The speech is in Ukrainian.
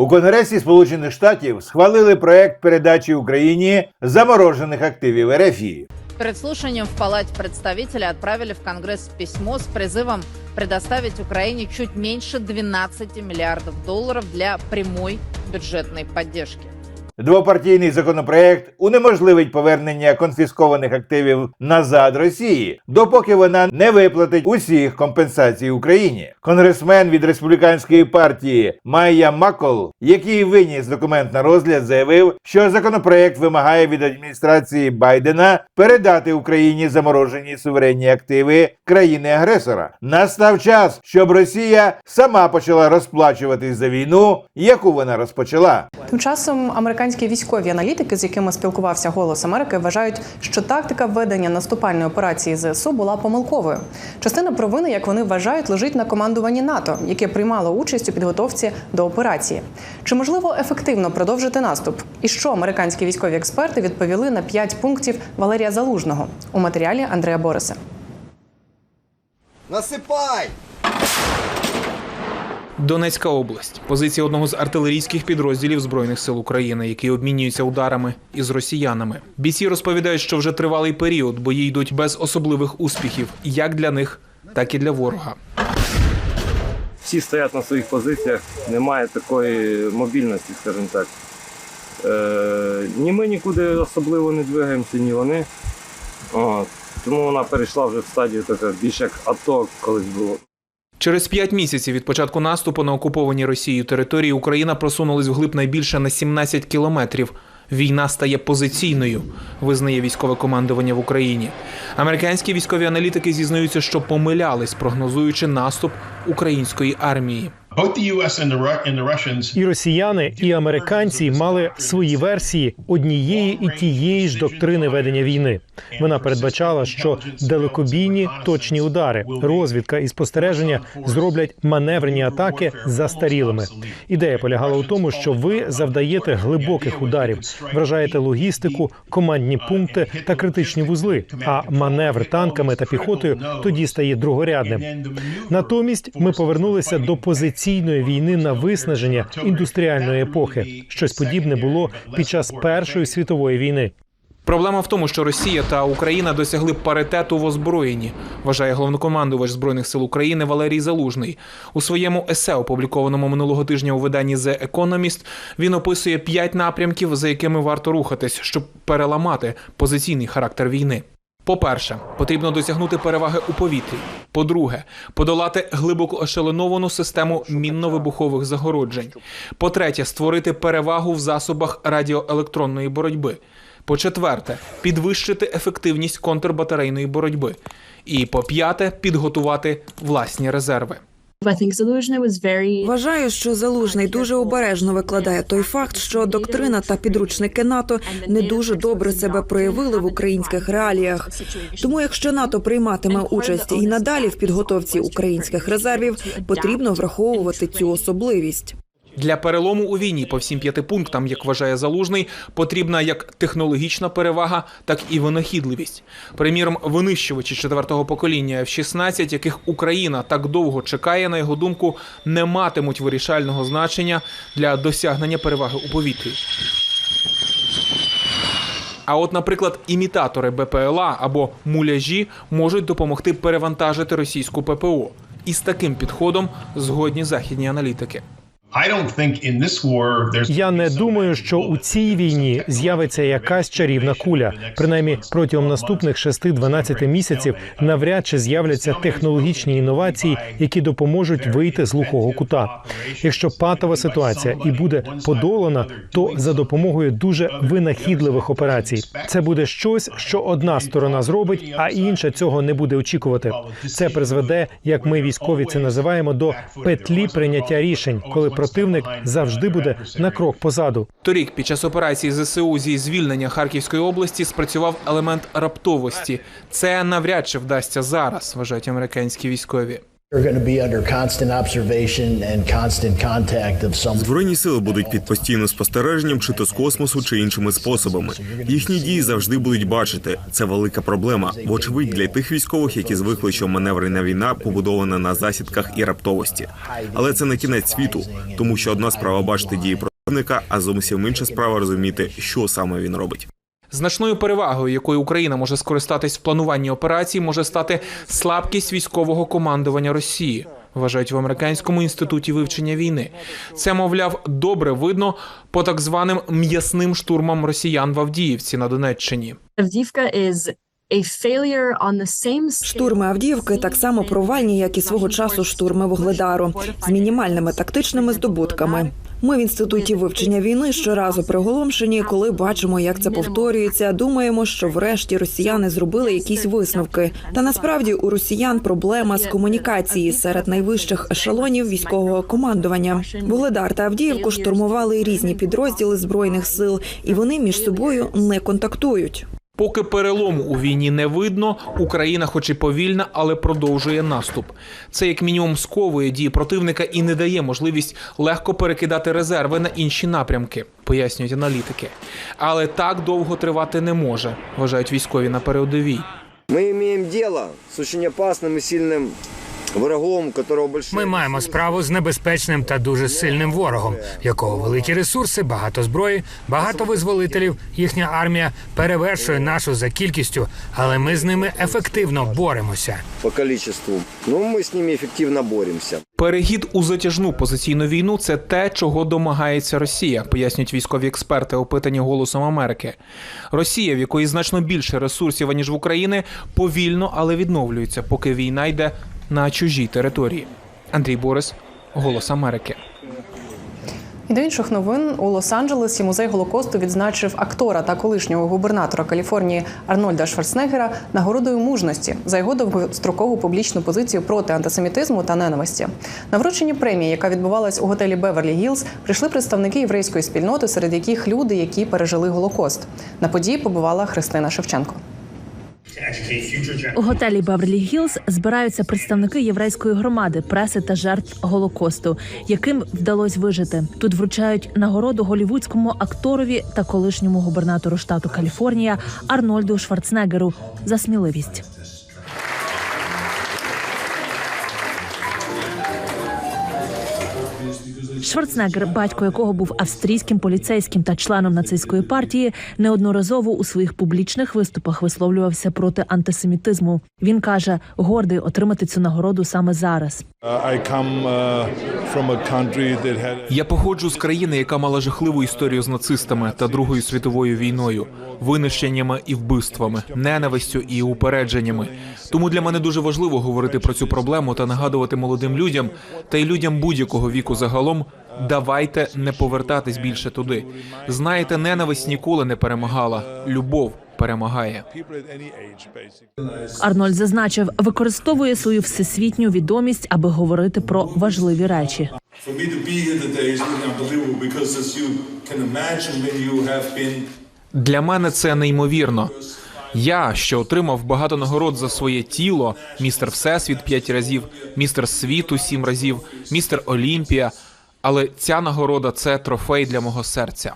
У Конгресі Сполучених Штатів схвалили проект передачі Україні заморожених активів РФ. Перед слушанием в Палате представителей отправили в Конгресс письмо с призывом предоставить Украине чуть меньше 12 миллиардов долларов для прямой бюджетной поддержки. Двопартійний законопроект унеможливить повернення конфіскованих активів назад Росії, допоки вона не виплатить усіх компенсацій Україні. Конгресмен від республіканської партії Майя Макол, який виніс документ на розгляд, заявив, що законопроект вимагає від адміністрації Байдена передати Україні заморожені суверенні активи країни-агресора. Настав час, щоб Росія сама почала розплачуватись за війну, яку вона розпочала. Тим часом американські військові аналітики, з якими спілкувався Голос Америки, вважають, що тактика ведення наступальної операції ЗСУ була помилковою. Частина провини, як вони вважають, лежить на командуванні НАТО, яке приймало участь у підготовці до операції. Чи можливо ефективно продовжити наступ? І що американські військові експерти відповіли на п'ять пунктів Валерія Залужного у матеріалі Андрея Бориса? Насипай! Донецька область позиція одного з артилерійських підрозділів збройних сил України, які обмінюються ударами із росіянами. Бійці розповідають, що вже тривалий період бої йдуть без особливих успіхів, як для них, так і для ворога. всі стоять на своїх позиціях, немає такої мобільності, скажімо так. Е, ні ми нікуди особливо не двигаємося, ні вони. От. Тому вона перейшла вже в стадію така, більш як АТО колись було. Через п'ять місяців від початку наступу на окуповані Росією території Україна просунулась вглиб найбільше на 17 кілометрів. Війна стає позиційною, визнає військове командування в Україні. Американські військові аналітики зізнаються, що помилялись, прогнозуючи наступ української армії. І росіяни, і американці мали свої версії однієї і тієї ж доктрини ведення війни. Вона передбачала, що далекобійні точні удари, розвідка і спостереження зроблять маневрені атаки застарілими. Ідея полягала у тому, що ви завдаєте глибоких ударів, вражаєте логістику, командні пункти та критичні вузли. А маневр танками та піхотою тоді стає другорядним. Натомість ми повернулися до позиційної війни на виснаження індустріальної епохи. Щось подібне було під час Першої світової війни. Проблема в тому, що Росія та Україна досягли паритету в озброєнні, вважає головнокомандувач збройних сил України Валерій Залужний. У своєму есе, опублікованому минулого тижня у виданні The Economist, він описує п'ять напрямків, за якими варто рухатись, щоб переламати позиційний характер війни. По-перше, потрібно досягнути переваги у повітрі. По-друге, подолати глибоко ошеленовану систему мінно-вибухових загороджень. По-третє, створити перевагу в засобах радіоелектронної боротьби. По-четверте, підвищити ефективність контрбатарейної боротьби. І по-п'яте, підготувати власні резерви. Вважаю, що залужний дуже обережно викладає той факт, що доктрина та підручники НАТО не дуже добре себе проявили в українських реаліях. Тому, якщо НАТО прийматиме участь і надалі в підготовці українських резервів, потрібно враховувати цю особливість. Для перелому у війні по всім п'яти пунктам, як вважає залужний, потрібна як технологічна перевага, так і винахідливість. Приміром, винищувачі четвертого покоління F-16, яких Україна так довго чекає, на його думку, не матимуть вирішального значення для досягнення переваги у повітрі. А от, наприклад, імітатори БПЛА або муляжі можуть допомогти перевантажити російську ППО. І з таким підходом згодні західні аналітики. Я не думаю, що у цій війні з'явиться якась чарівна куля. Принаймні протягом наступних 6-12 місяців навряд чи з'являться технологічні інновації, які допоможуть вийти з глухого кута. Якщо патова ситуація і буде подолана, то за допомогою дуже винахідливих операцій. Це буде щось, що одна сторона зробить, а інша цього не буде очікувати. Це призведе, як ми військові це називаємо, до петлі прийняття рішень, коли противник завжди буде на крок позаду. Торік під час операції ЗСУ зі звільнення Харківської області спрацював елемент раптовості. Це навряд чи вдасться зараз, вважають американські військові. We're going to Збройні сили будуть під постійним спостереженням, чи то з космосу, чи іншими способами. Їхні дії завжди будуть бачити. Це велика проблема. Вочевидь, для тих військових, які звикли, що маневрена війна побудована на засідках і раптовості. Але це не кінець світу, тому що одна справа бачити дії противника, а зовсім інша справа розуміти, що саме він робить. Значною перевагою, якою Україна може скористатись в плануванні операцій, може стати слабкість військового командування Росії. Вважають в американському інституті вивчення війни. Це, мовляв, добре видно по так званим м'ясним штурмам росіян в Авдіївці на Донеччині. Авдіївка Штурми Авдіївки так само провальні, як і свого часу штурми Вугледару, з мінімальними тактичними здобутками. Ми в інституті вивчення війни щоразу приголомшені, коли бачимо, як це повторюється. Думаємо, що врешті росіяни зробили якісь висновки. Та насправді у росіян проблема з комунікації серед найвищих ешелонів військового командування. Вугледар та Авдіївку штурмували різні підрозділи збройних сил, і вони між собою не контактують. Поки перелому у війні не видно, Україна, хоч і повільна, але продовжує наступ. Це як мінімум сковує дії противника і не дає можливість легко перекидати резерви на інші напрямки, пояснюють аналітики. Але так довго тривати не може, вважають військові на передовій. Мы имеем дело с очень опасным и сильным врагом, у которого большие... Ми маємо справу з небезпечним та дуже сильним ворогом, в якого великі ресурси, багато зброї, багато визволителів. Їхня армія перевершує нашу за кількістю, але ми з ними ефективно боремося. по количеству. Ну, мы с ними эффективно боремся. Перехід у затяжну позиційну війну це те, чого домагається Росія, пояснюють військові експерти, опитані голосом Америки. Росія, в якої значно більше ресурсів аніж в Україні, повільно, але відновлюється, поки війна йде на чужій території. Андрій Борис, Голос Америки. І до інших новин у Лос-Анджелесі музей Голокосту відзначив актора та колишнього губернатора Каліфорнії Арнольда Шварценеггера нагородою мужності за його довгострокову публічну позицію проти антисемітизму та ненависті. На врученні премії, яка відбувалась у готелі Беверлі Гілз, прийшли представники єврейської спільноти, серед яких люди, які пережили Голокост. На події побувала Христина Шевченко. У готелі Баверлі Гілз збираються представники єврейської громади, преси та жертв голокосту, яким вдалося вижити. Тут вручають нагороду голівудському акторові та колишньому губернатору штату Каліфорнія Арнольду Шварценеггеру за сміливість. Шварценеггер, батько якого був австрійським поліцейським та членом нацистської партії, неодноразово у своїх публічних виступах висловлювався проти антисемітизму. Він каже, гордий отримати цю нагороду саме зараз. Я походжу з країни, яка мала жахливу історію з нацистами та Другою світовою війною, винищеннями і вбивствами, ненавистю і упередженнями. Тому для мене дуже важливо говорити про цю проблему та нагадувати молодим людям та й людям будь-якого віку загалом. Давайте не повертатись більше туди. Знаєте, ненависть ніколи не перемагала. Любов перемагає. Арнольд зазначив, використовує свою всесвітню відомість, аби говорити про важливі речі. Для мене це неймовірно. Я, що отримав багато нагород за своє тіло, містер Всесвіт п'ять разів, містер світу сім разів, містер Олімпія. Але ця нагорода це трофей для мого серця.